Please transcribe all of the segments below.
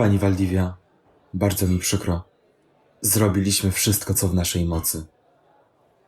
Pani Waldivia, bardzo mi przykro. Zrobiliśmy wszystko, co w naszej mocy.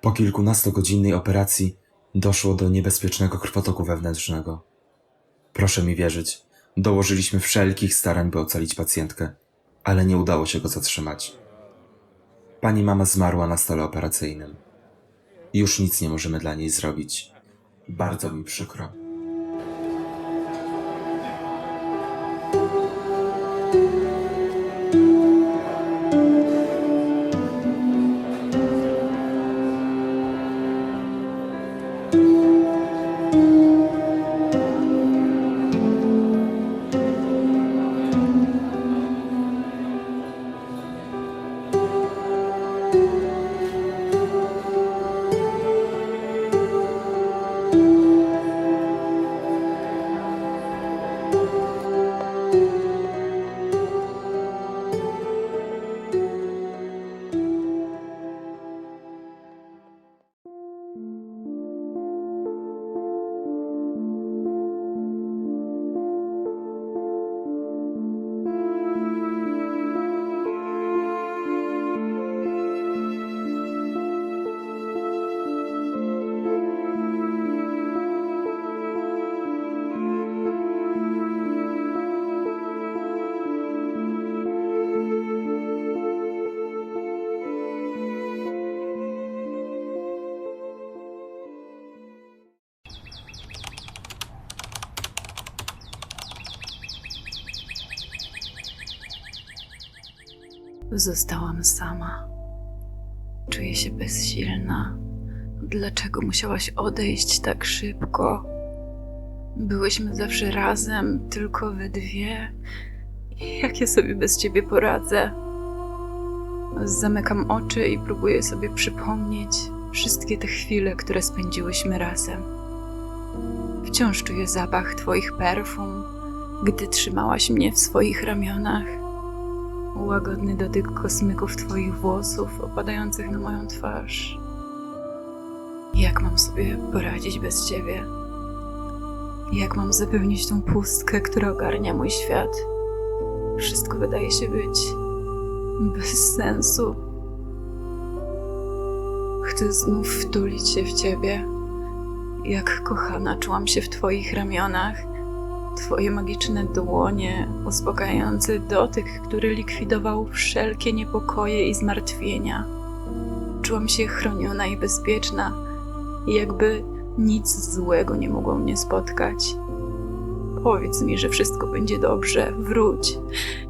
Po kilkunastogodzinnej operacji doszło do niebezpiecznego krwotoku wewnętrznego. Proszę mi wierzyć, dołożyliśmy wszelkich starań, by ocalić pacjentkę, ale nie udało się go zatrzymać. Pani mama zmarła na stole operacyjnym. Już nic nie możemy dla niej zrobić. Bardzo mi przykro. Zostałam sama. Czuję się bezsilna. Dlaczego musiałaś odejść tak szybko? Byłyśmy zawsze razem, tylko we dwie. Jak ja sobie bez ciebie poradzę? Zamykam oczy i próbuję sobie przypomnieć wszystkie te chwile, które spędziłyśmy razem. Wciąż czuję zapach Twoich perfum, gdy trzymałaś mnie w swoich ramionach. Łagodny dotyk kosmyków Twoich włosów opadających na moją twarz. Jak mam sobie poradzić bez Ciebie? Jak mam zapełnić tą pustkę, która ogarnia mój świat? Wszystko wydaje się być bez sensu. Chcę znów wtulić się w Ciebie. Jak kochana czułam się w Twoich ramionach. Twoje magiczne dłonie, uspokajający dotyk, który likwidował wszelkie niepokoje i zmartwienia. Czułam się chroniona i bezpieczna, jakby nic złego nie mogło mnie spotkać. Powiedz mi, że wszystko będzie dobrze, wróć.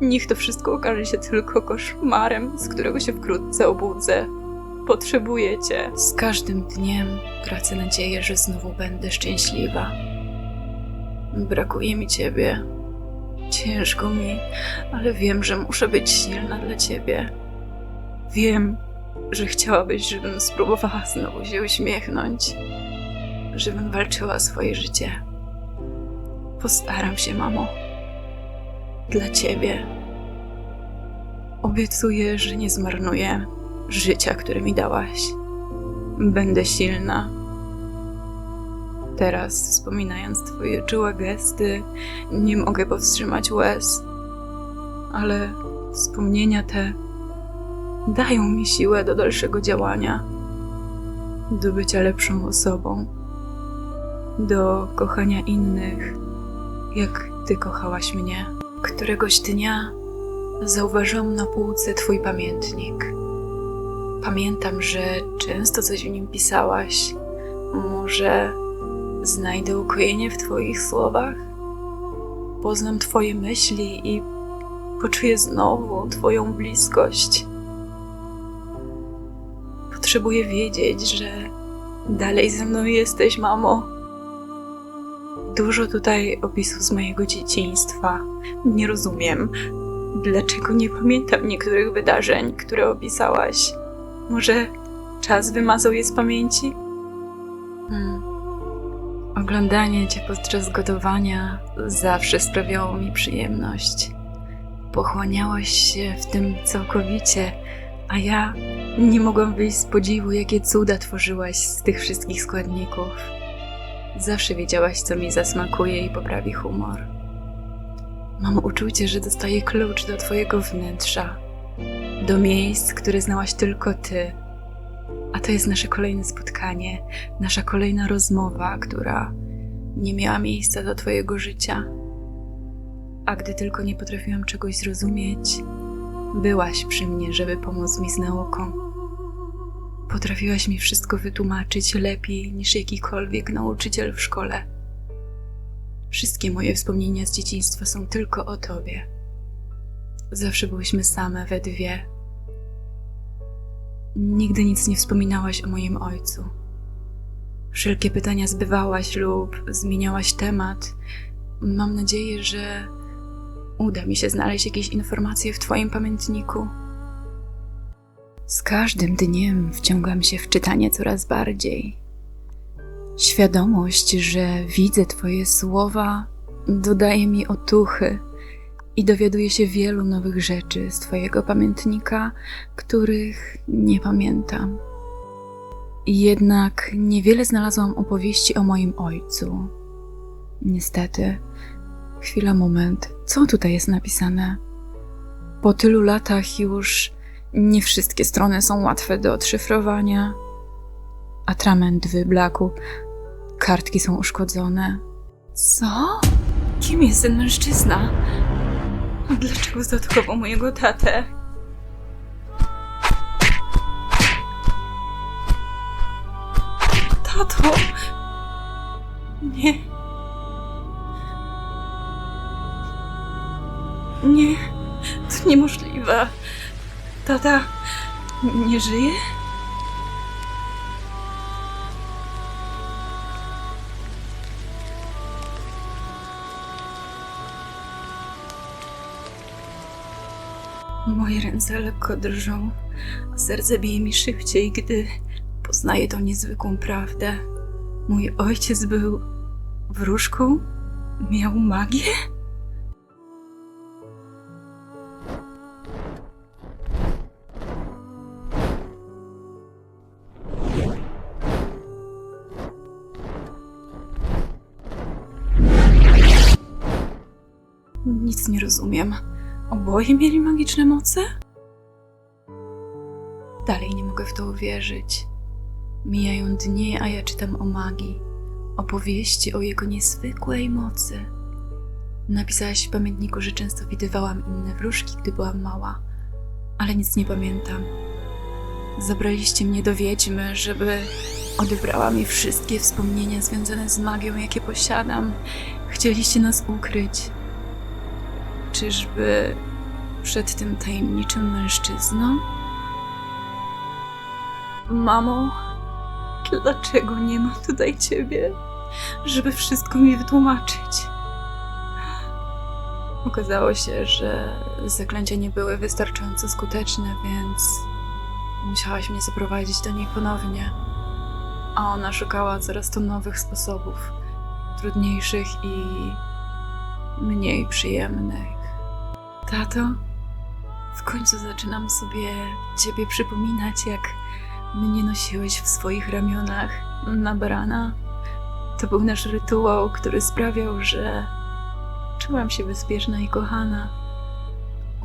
Niech to wszystko okaże się tylko koszmarem, z którego się wkrótce obudzę. Potrzebuję cię. Z każdym dniem tracę nadzieję, że znowu będę szczęśliwa. Brakuje mi ciebie. Ciężko mi, ale wiem, że muszę być silna dla ciebie. Wiem, że chciałabyś, żebym spróbowała znowu się uśmiechnąć, żebym walczyła o swoje życie. Postaram się, mamo. Dla ciebie. Obiecuję, że nie zmarnuję życia, które mi dałaś. Będę silna. Teraz, wspominając Twoje czułe gesty, nie mogę powstrzymać łez. Ale wspomnienia te dają mi siłę do dalszego działania, do bycia lepszą osobą, do kochania innych, jak Ty kochałaś mnie. Któregoś dnia zauważyłam na półce Twój pamiętnik. Pamiętam, że często coś w nim pisałaś. Może znajdę ukojenie w Twoich słowach? Poznam Twoje myśli i poczuję znowu Twoją bliskość. Potrzebuję wiedzieć, że dalej ze mną jesteś, mamo. Dużo tutaj opisów z mojego dzieciństwa. Nie rozumiem, dlaczego nie pamiętam niektórych wydarzeń, które opisałaś. Może czas wymazał je z pamięci? Hmm. Oglądanie cię podczas gotowania zawsze sprawiało mi przyjemność. Pochłaniałaś się w tym całkowicie, a ja nie mogłam wyjść z podziwu, jakie cuda tworzyłaś z tych wszystkich składników. Zawsze wiedziałaś, co mi zasmakuje i poprawi humor. Mam uczucie, że dostaję klucz do Twojego wnętrza, do miejsc, które znałaś tylko Ty. A to jest nasze kolejne spotkanie, nasza kolejna rozmowa, która nie miała miejsca do Twojego życia. A gdy tylko nie potrafiłam czegoś zrozumieć, byłaś przy mnie, żeby pomóc mi z nauką. Potrafiłaś mi wszystko wytłumaczyć lepiej niż jakikolwiek nauczyciel w szkole. Wszystkie moje wspomnienia z dzieciństwa są tylko o tobie. Zawsze byłyśmy same we dwie. Nigdy nic nie wspominałaś o moim ojcu. Wszelkie pytania zbywałaś lub zmieniałaś temat. Mam nadzieję, że uda mi się znaleźć jakieś informacje w Twoim pamiętniku. Z każdym dniem wciągam się w czytanie coraz bardziej. Świadomość, że widzę Twoje słowa, dodaje mi otuchy i dowiaduję się wielu nowych rzeczy z Twojego pamiętnika, których nie pamiętam. Jednak niewiele znalazłam opowieści o moim ojcu. Niestety, chwila, moment, co tutaj jest napisane? Po tylu latach już nie wszystkie strony są łatwe do odszyfrowania. Atrament wyblakł, kartki są uszkodzone. Co? Kim jest ten mężczyzna? Dlaczego zaatakował mojego tatę? Tato! Nie. Nie, to niemożliwe. Tata nie żyje? Moje ręce lekko drżą, a serce bije mi szybciej, gdy poznaję tą niezwykłą prawdę. Mój ojciec był wróżką? Miał magię? Nic nie rozumiem. Oboje mieli magiczne moce? Dalej nie mogę w to uwierzyć. Mijają dni, a ja czytam o magii, opowieści o jego niezwykłej mocy. Napisałaś w pamiętniku, że często widywałam inne wróżki, gdy byłam mała, ale nic nie pamiętam. Zabraliście mnie do wiedźmy, żeby odebrała mi wszystkie wspomnienia związane z magią, jakie posiadam. Chcieliście nas ukryć. Czyżby przed tym tajemniczym mężczyzną? Mamo, dlaczego nie ma tutaj ciebie, żeby wszystko mi wytłumaczyć? Okazało się, że zaklęcia nie były wystarczająco skuteczne, więc musiałaś mnie zaprowadzić do niej ponownie. A ona szukała coraz to nowych sposobów, trudniejszych i mniej przyjemnych. Tato, w końcu zaczynam sobie ciebie przypominać, jak mnie nosiłeś w swoich ramionach na barana. To był nasz rytuał, który sprawiał, że czułam się bezpieczna i kochana.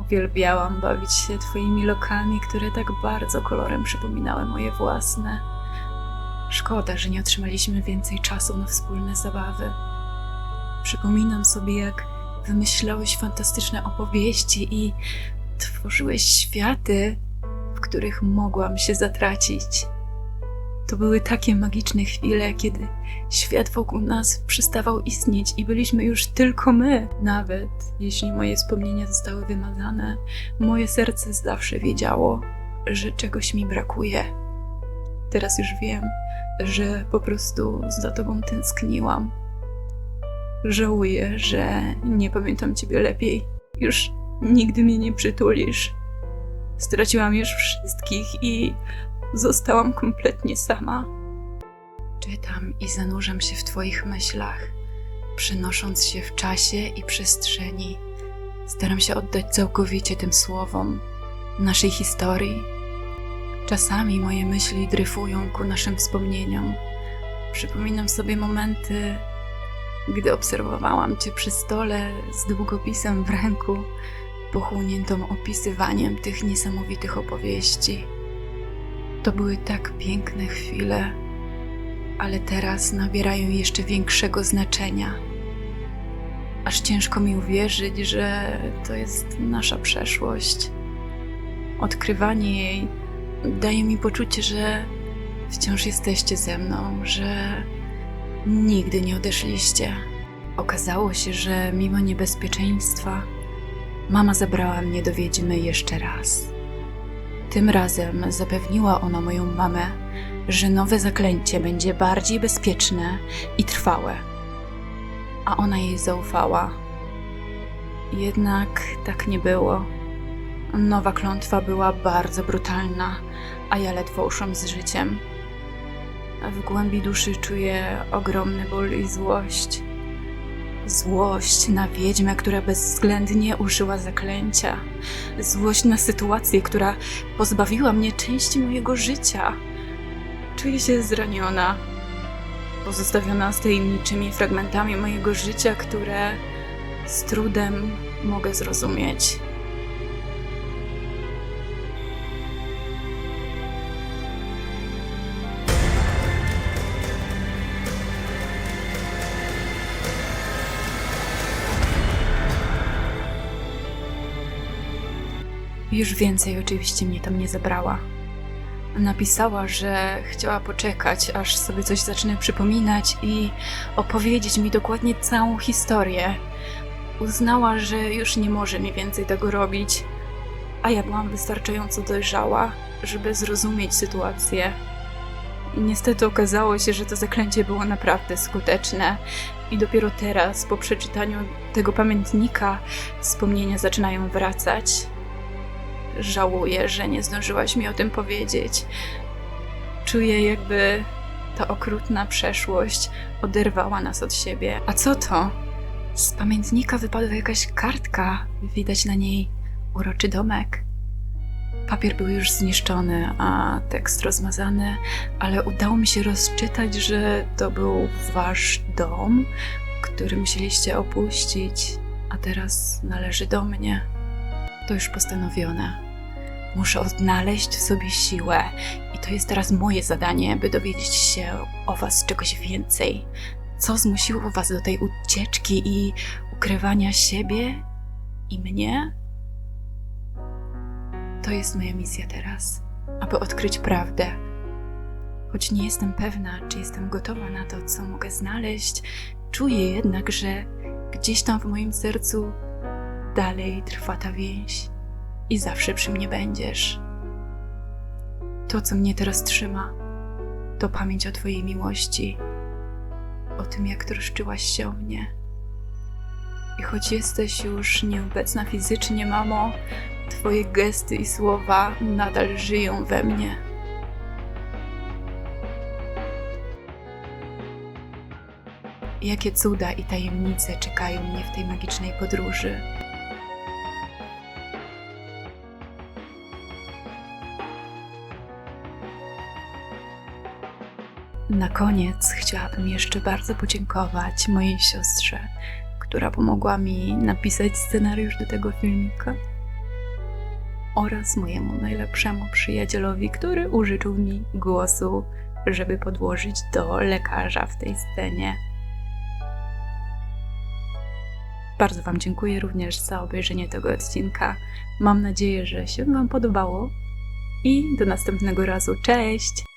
Uwielbiałam bawić się twoimi lokami, które tak bardzo kolorem przypominały moje własne. Szkoda, że nie otrzymaliśmy więcej czasu na wspólne zabawy. Przypominam sobie, jak wymyślałeś fantastyczne opowieści i tworzyłeś światy, w których mogłam się zatracić. To były takie magiczne chwile, kiedy świat wokół nas przestawał istnieć i byliśmy już tylko my. Nawet jeśli moje wspomnienia zostały wymazane, moje serce zawsze wiedziało, że czegoś mi brakuje. Teraz już wiem, że po prostu za tobą tęskniłam. Żałuję, że nie pamiętam ciebie lepiej. Już nigdy mnie nie przytulisz. Straciłam już wszystkich i zostałam kompletnie sama. Czytam i zanurzam się w Twoich myślach, przenosząc się w czasie i przestrzeni. Staram się oddać całkowicie tym słowom, naszej historii. Czasami moje myśli dryfują ku naszym wspomnieniom. Przypominam sobie momenty, gdy obserwowałam cię przy stole z długopisem w ręku, pochłoniętą opisywaniem tych niesamowitych opowieści. To były tak piękne chwile, ale teraz nabierają jeszcze większego znaczenia. Aż ciężko mi uwierzyć, że to jest nasza przeszłość. Odkrywanie jej daje mi poczucie, że wciąż jesteście ze mną, że nigdy nie odeszliście. Okazało się, że mimo niebezpieczeństwa, mama zabrała mnie do wiedźmy jeszcze raz. Tym razem zapewniła ona moją mamę, że nowe zaklęcie będzie bardziej bezpieczne i trwałe. A ona jej zaufała. Jednak tak nie było. Nowa klątwa była bardzo brutalna, a ja ledwo uszłam z życiem. W głębi duszy czuję ogromny ból i złość. Złość na wiedźmę, która bezwzględnie użyła zaklęcia. Złość na sytuację, która pozbawiła mnie części mojego życia. Czuję się zraniona, pozostawiona z tajemniczymi fragmentami mojego życia, które z trudem mogę zrozumieć. Już więcej oczywiście mnie tam nie zabrała. Napisała, że chciała poczekać, aż sobie coś zacznę przypominać i opowiedzieć mi dokładnie całą historię. Uznała, że już nie może mi więcej tego robić, a ja byłam wystarczająco dojrzała, żeby zrozumieć sytuację. Niestety okazało się, że to zaklęcie było naprawdę skuteczne, i dopiero teraz, po przeczytaniu tego pamiętnika, wspomnienia zaczynają wracać. Żałuję, że nie zdążyłaś mi o tym powiedzieć. Czuję, jakby ta okrutna przeszłość oderwała nas od siebie. A co to? Z pamiętnika wypadła jakaś kartka. Widać na niej uroczy domek. Papier był już zniszczony, a tekst rozmazany, ale udało mi się rozczytać, że to był wasz dom, który musieliście opuścić, a teraz należy do mnie. To już postanowione. Muszę odnaleźć w sobie siłę i to jest teraz moje zadanie, by dowiedzieć się o was czegoś więcej. Co zmusiło was do tej ucieczki i ukrywania siebie i mnie? To jest moja misja teraz, aby odkryć prawdę. Choć nie jestem pewna, czy jestem gotowa na to, co mogę znaleźć, czuję jednak, że gdzieś tam w moim sercu dalej trwa ta więź i zawsze przy mnie będziesz. To, co mnie teraz trzyma, to pamięć o Twojej miłości, o tym, jak troszczyłaś się o mnie. I choć jesteś już nieobecna fizycznie, mamo, Twoje gesty i słowa nadal żyją we mnie. Jakie cuda i tajemnice czekają mnie w tej magicznej podróży. Na koniec chciałabym jeszcze bardzo podziękować mojej siostrze, która pomogła mi napisać scenariusz do tego filmika, oraz mojemu najlepszemu przyjacielowi, który użyczył mi głosu, żeby podłożyć do lekarza w tej scenie. Bardzo Wam dziękuję również za obejrzenie tego odcinka. Mam nadzieję, że się Wam podobało i do następnego razu. Cześć!